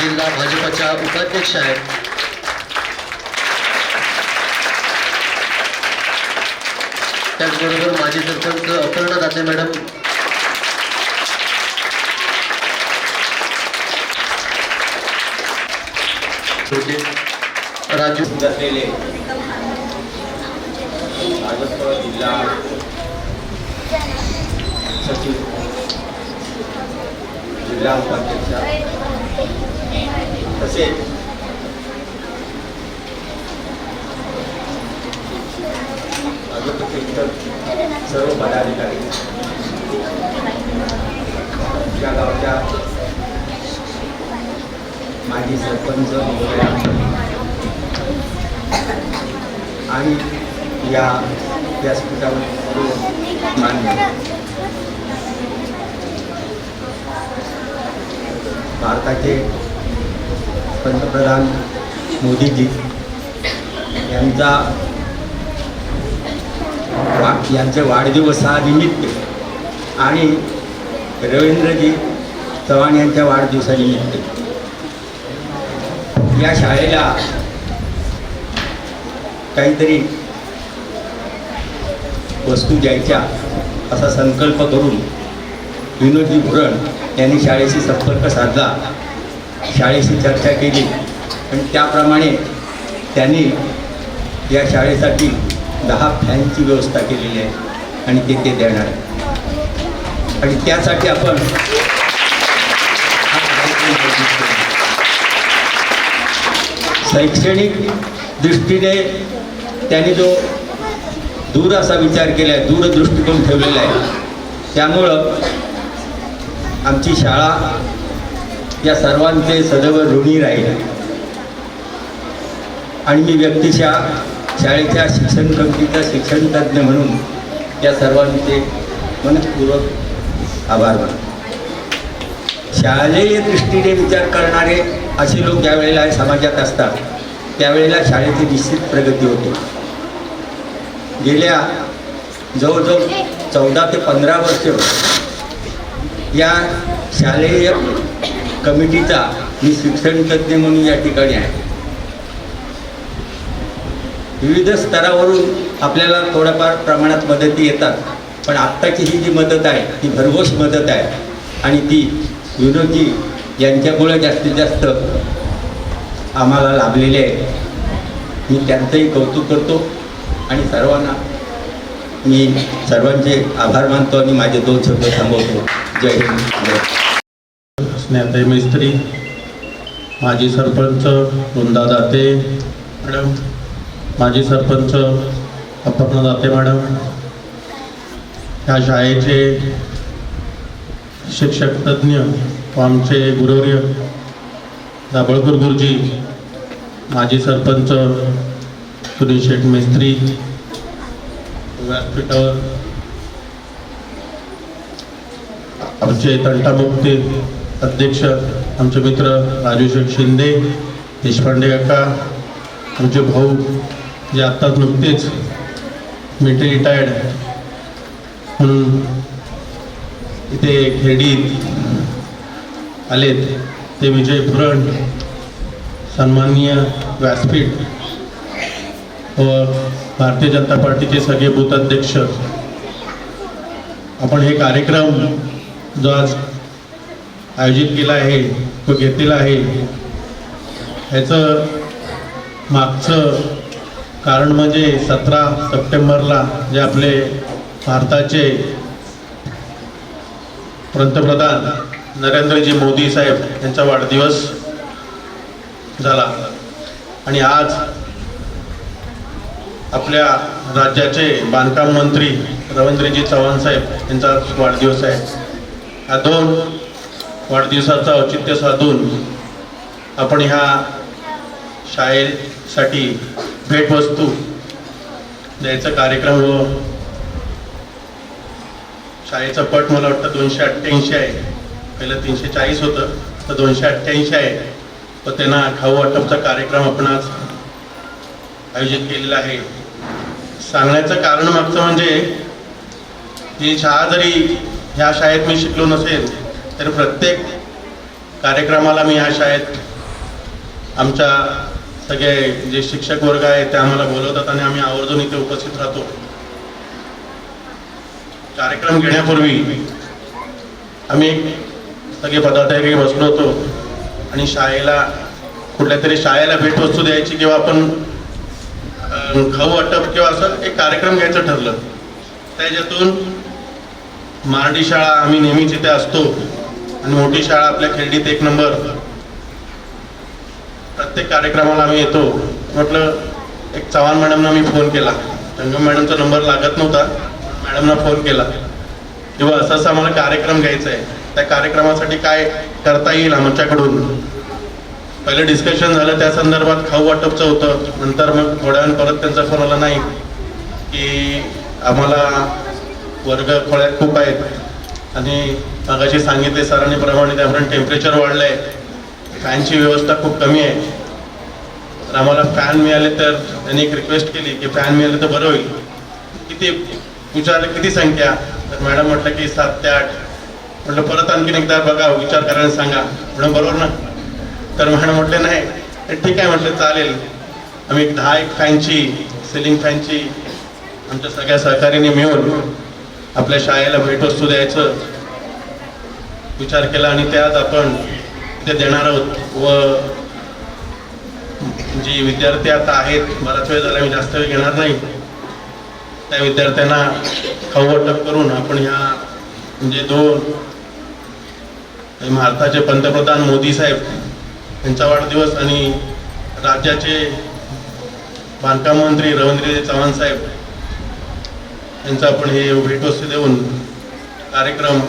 जिल्हा भाजपच्या उपाध्यक्ष आहेत. त्याचबरोबर माझी सरपंच अपर्णा दाते मॅडम. राजू. असलेले भाजप जिल्हा सचिव. जिल्हा उपाध्यक्ष. तसेच सर्व पदाधिकारी. या गावच्या माजी सरपंच आणि या व्यासपीठावर मान्य. भारताचे पंतप्रधान मोदीजी यांचा वा यांचे वाढदिवसानिमित्त आणि रवींद्रजी चव्हाण यांच्या वाढदिवसानिमित्त या शाळेला काहीतरी वस्तू द्यायच्या असा संकल्प करून विनोदजी भुरण यांनी शाळेशी संपर्क साधला. शाळेशी चर्चा केली. आणि त्याप्रमाणे त्यांनी या शाळेसाठी दहा फॅनची व्यवस्था केलेली आहे आणि ते ते देणार आहे आणि त्यासाठी आपण शैक्षणिक दृष्टीने त्यांनी जो दूर असा विचार केला आहे दूरदृष्टिकोन ठेवलेला आहे त्यामुळं आमची शाळा या सर्वांचे सदैव ऋणी राहील. आणि मी व्यक्तिशः शाळेच्या शिक्षण कंपनीचा शिक्षण तज्ज्ञ म्हणून या सर्वांचे मनपूर्वक आभार मानतो. शालेय दृष्टीने विचार करणारे असे लोक ज्यावेळेला समाजात असतात त्यावेळेला शाळेची निश्चित प्रगती होते. गेल्या जवळजवळ चौदा ते पंधरा वर्ष या शालेय कमिटीचा मी शिक्षण तज्ज्ञ म्हणून या ठिकाणी आहे. विविध स्तरावरून आपल्याला थोड्याफार प्रमाणात मदती येतात पण आत्ताची ही जी मदत आहे ती भरघोष मदत आहे. आणि ती विनोदजी यांच्यामुळे जास्तीत जास्त आम्हाला लाभलेली आहे. मी त्यांचंही कौतुक करतो आणि सर्वांना मी सर्वांचे आभार मानतो आणि माझे दोन शब्द थांबवतो. जय हिंद. जय स्नेहताई मिस्त्री माजी सरपंच वृंदा दाते मॅडम माजी सरपंच अपर्णा दाते मॅडम ह्या शाळेचे शिक्षक तज्ज्ञ व आमचे गुरुवर्य दाभळकर गुरुजी माजी सरपंच सुनील शेठ मिस्त्री व्यासपीठावर आमचे तंटामुक्ती अध्यक्ष आमचे मित्र राजू शिंदे देशपांडे काका आमचे भाऊ जे आत्ताच नुकतेच मिलिटरी रिटायर्ड म्हणून इथे खेडीत आलेत. ते विजय पुरण सन्माननीय व्यासपीठ व भारतीय जनता पार्टीचे सगळे बूथ अध्यक्ष. आपण हे कार्यक्रम जो आज आयोजित केला आहे तो घेतलेला आहे. ह्याचं मागचं कारण म्हणजे सतरा सप्टेंबरला जे आपले भारताचे पंतप्रधान नरेंद्रजी मोदी साहेब यांचा वाढदिवस झाला. आणि आज आपल्या राज्याचे बांधकाम मंत्री रवींद्रजी चव्हाण साहेब यांचा वाढदिवस आहे. ह्या दोन वाढदिवसाचं औचित्य साधून आपण ह्या शाळेसाठी भेटवस्तू द्यायचा कार्यक्रम हो. व शाळेचा पट मला वाटतं दोनशे अठ्ठ्याऐंशी आहे. पहिलं तीनशे चाळीस होतं तर दोनशे अठ्ठ्याऐंशी आहे. तर त्यांना खाऊ वाटपचा कार्यक्रम आपण आज आयोजित केलेला आहे. सांगण्याचं कारण मागचं म्हणजे ही शाळा जरी ह्या शाळेत मी शिकलो नसेल तर प्रत्येक कार्यक्रमाला मी ह्या शाळेत आमच्या सगळे जे शिक्षक वर्ग आहे ते आम्हाला बोलवतात आणि आम्ही आवर्जून इथे उपस्थित राहतो. कार्यक्रम घेण्यापूर्वी आम्ही सगळे पदाधिकारी बसलो होतो आणि शाळेला कुठल्या तरी शाळेला भेटवस्तू द्यायची किंवा आपण खाऊ वाटप किंवा असं एक कार्यक्रम घ्यायचं ठरलं. त्याच्यातून मारडी शाळा आम्ही नेहमीच इथे असतो. आणि मोठी शाळा आपल्या खेळडीत एक नंबर. प्रत्येक कार्यक्रमाला आम्ही येतो. म्हटलं एक चव्हाण मॅडमना मी फोन केला. रंगम मॅडमचा नंबर लागत नव्हता मॅडमना फोन केला. किंवा असं असं आम्हाला कार्यक्रम घ्यायचा आहे त्या कार्यक्रमासाठी काय करता येईल आमच्याकडून? पहिलं डिस्कशन झालं त्या संदर्भात खाऊ वाटपचं होतं. नंतर मग थोड्या वेळ परत त्यांचा फोन आला नाही की आम्हाला वर्ग खोळ्यात खूप आहेत. आणि मागाशी सांगितले सरांनी प्रमाणे त्याप्रमाणे टेम्परेचर वाढलंय. फॅनची व्यवस्था खूप कमी आहे. तर आम्हाला फॅन मिळाले तर त्यांनी एक रिक्वेस्ट केली की फॅन मिळाले तर बरं होईल. किती विचारलं किती संख्या? तर मॅडम म्हटलं की सात ते आठ. म्हटलं परत आणखीन एकदा बघा विचार करायला सांगा. म्हणून बरोबर ना? तर मॅडम म्हटले नाही. तर ठीक आहे म्हटलं चालेल. आम्ही एक दहा एक फॅनची सिलिंग फॅनची आमच्या सगळ्या सहकार्याने मिळून आपल्या शाळेला भेटवस्तू द्यायचं विचार केला आणि त्यात आपण ते देणार आहोत. व जी विद्यार्थी आता आहेत बराच वेळ झाला मी जास्त वेळ घेणार नाही. त्या विद्यार्थ्यांना खाऊ वाटप करून आपण ह्या म्हणजे दोन भारताचे पंतप्रधान मोदी साहेब यांचा वाढदिवस आणि राज्याचे बांधकाम मंत्री रवींद्रजी चव्हाण साहेब त्यांचं आपण हे भेटवस्तू देऊन कार्यक्रम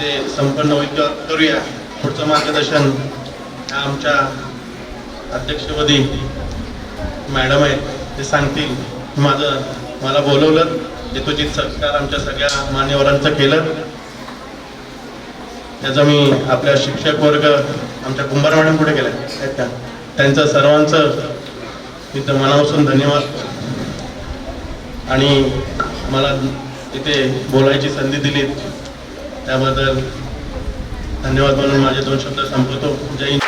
ते संपन्न होईल करूया. पुढचं मार्गदर्शन आमच्या अध्यक्षपदी मॅडम आहेत ते सांगतील. माझं मला बोलवलं यथोचित सत्कार आमच्या सगळ्या मान्यवरांचं केलं. त्याचा मी आपल्या शिक्षक वर्ग आमच्या कुंभार मॅडम कुठे केला आहेत का त्यांचं सर्वांचं इथं मनापासून धन्यवाद. आणि मला इथे बोलायची संधी दिली त्याबद्दल धन्यवाद म्हणून माझे दोन शब्द संपवतो. जय हिंद.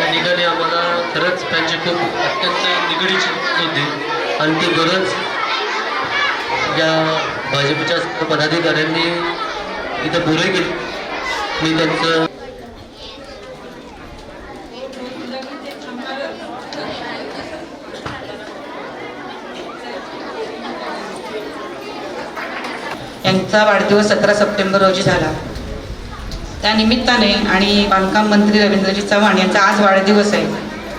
त्या निगाने ठिकाणी आम्हाला खरंच त्यांची खूप अत्यंत निगडीची होती. आणि ती गरज या भाजपच्या पदाधिकाऱ्यांनी इथं पुरे केली. मी त्यांचं यांचा वाढदिवस सतरा सप्टेंबर रोजी झाला. त्या निमित्ताने आणि बांधकाम मंत्री रवींद्रजी चव्हाण यांचा आज वाढदिवस आहे.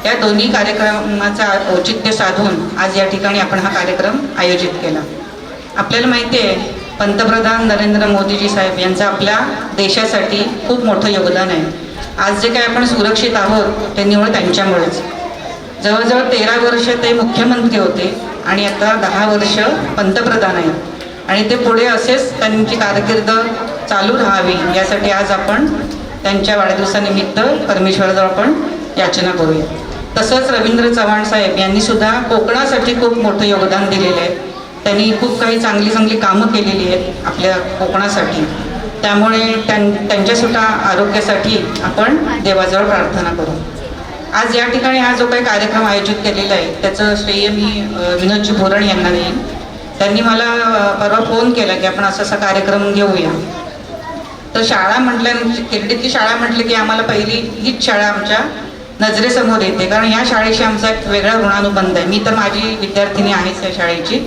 या दोन्ही कार्यक्रमाचा औचित्य साधून आज या ठिकाणी आपण हा कार्यक्रम आयोजित केला. आपल्याला माहिती आहे पंतप्रधान नरेंद्र मोदीजी साहेब यांचं आपल्या देशासाठी खूप मोठं योगदान आहे. आज जे काही आपण सुरक्षित आहोत ते निवड त्यांच्यामुळेच. जवळजवळ तेरा वर्ष ते मुख्यमंत्री होते आणि आता दहा वर्ष पंतप्रधान आहेत. आणि ते पुढे असेच त्यांची कारकीर्द चालू राहावी यासाठी आज आपण त्यांच्या वाढदिवसानिमित्त परमेश्वराजवळ आपण याचना करूया. तसंच रवींद्र चव्हाण साहेब यांनी सुद्धा कोकणासाठी खूप मोठं योगदान दिलेलं आहे. त्यांनी खूप काही चांगली चांगली कामं केलेली आहेत आपल्या कोकणासाठी. त्यामुळे त्यां त्यांच्यासुद्धा आरोग्यासाठी आपण देवाजवळ प्रार्थना करू. आज या ठिकाणी हा जो काही कार्यक्रम आयोजित केलेला आहे त्याचं श्रेय मी विनोदजी भोरण यांना देईन. त्यांनी मला परवा फोन केला की आपण असा असा कार्यक्रम घेऊया. तर शाळा म्हटल्या किरडीतली शाळा म्हटली की आम्हाला पहिली हीच शाळा आमच्या नजरेसमोर येते. कारण या शाळेशी आमचा एक वेगळा ऋणानुबंध आहे. मी तर माझी विद्यार्थिनी आहेच या शाळेची.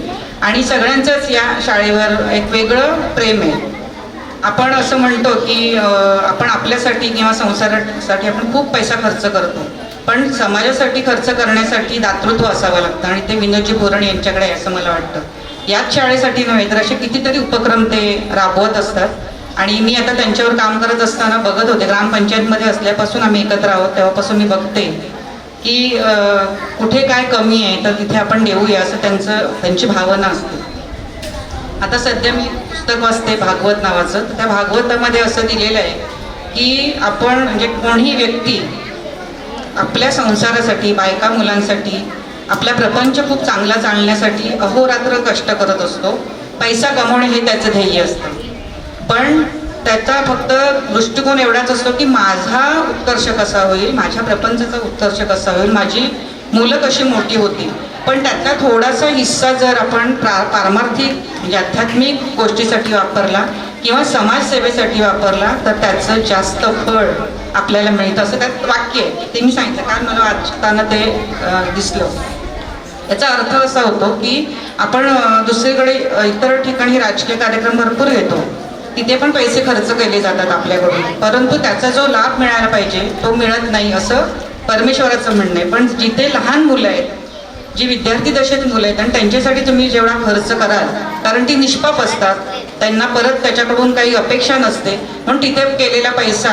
आणि सगळ्यांचंच या शाळेवर एक वेगळं प्रेम आहे. आपण असं म्हणतो की आपण आपल्यासाठी किंवा संसारासाठी आपण खूप पैसा खर्च करतो. पण समाजासाठी खर्च करण्यासाठी दातृत्व असावं लागतं आणि ते विनोदजी बोरण यांच्याकडे आहे असं मला वाटतं. याच शाळेसाठी नव्हे तर असे कितीतरी उपक्रम ते राबवत असतात. आणि मी आता त्यांच्यावर काम करत असताना बघत होते. ग्रामपंचायतमध्ये असल्यापासून आम्ही एकत्र आहोत. तेव्हापासून मी बघते की कुठे काय कमी आहे तर तिथे आपण देऊया असं त्यांचं त्यांची भावना असते. आता सध्या मी पुस्तक वाचते भागवत नावाचं. तर त्या भागवतामध्ये असं दिलेलं आहे की आपण म्हणजे कोणीही व्यक्ती आपल्या संसारासाठी बायका मुलांसाठी आपला प्रपंच खूप चांगला चालण्यासाठी अहोरात्र कष्ट करत असतो. पैसा कमवणे हे त्याचं ध्येय असतं. पण त्याचा फक्त दृष्टिकोन एवढाच असतो की माझा उत्कर्ष कसा होईल माझ्या प्रपंचाचा उत्कर्ष कसा होईल माझी मुलं कशी मोठी होती पण त्यातला थोडासा हिस्सा जर आपण प्रा पारमार्थिक म्हणजे आध्यात्मिक गोष्टीसाठी वापरला किंवा समाजसेवेसाठी वापरला तर त्याचं जास्त फळ आपल्याला मिळतं. असं त्यात वाक्य आहे. ते मी सांगितलं. कारण मला वाचताना ते दिसलं. याचा अर्थ असा होतो की आपण दुसरीकडे इतर ठिकाणी राजकीय कार्यक्रम भरपूर घेतो. तिथे पण पैसे खर्च केले जातात आपल्याकडून. परंतु त्याचा जो लाभ मिळायला पाहिजे तो मिळत नाही असं परमेश्वराचं म्हणणं आहे. पण जिथे लहान मुलं आहेत जी विद्यार्थी दशेत मुलं आहेत आणि त्यांच्यासाठी तुम्ही जेवढा खर्च कराल कारण ती निष्पाप असतात त्यांना परत त्याच्याकडून काही अपेक्षा नसते. म्हणून तिथे केलेला पैसा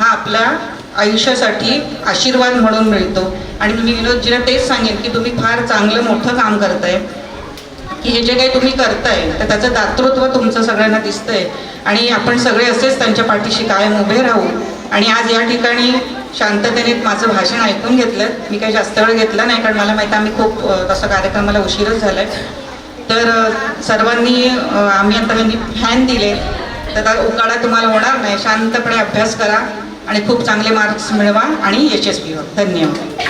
हा आपल्या आयुष्यासाठी आशीर्वाद म्हणून मिळतो. आणि मी विनोदजीला तेच सांगेन की तुम्ही फार चांगलं मोठं काम करताय की हे जे काही तुम्ही करताय तर त्याचं दातृत्व तुमचं सगळ्यांना दिसतंय. आणि आपण सगळे असेच त्यांच्या पाठीशी कायम उभे राहू. आणि आज या ठिकाणी शांततेने माझं भाषण ऐकून घेतलं. मी काही जास्त वेळ घेतला नाही कारण मला माहिती आहे आम्ही खूप तसं कार्यक्रमाला उशीरच झालाय. तर सर्वांनी आम्ही आता त्यांनी फॅन दिले. तर उकाडा तुम्हाला होणार नाही. शांतपणे अभ्यास करा आणि खूप चांगले मार्क्स मिळवा आणि यशस्वी व्हा. धन्यवाद.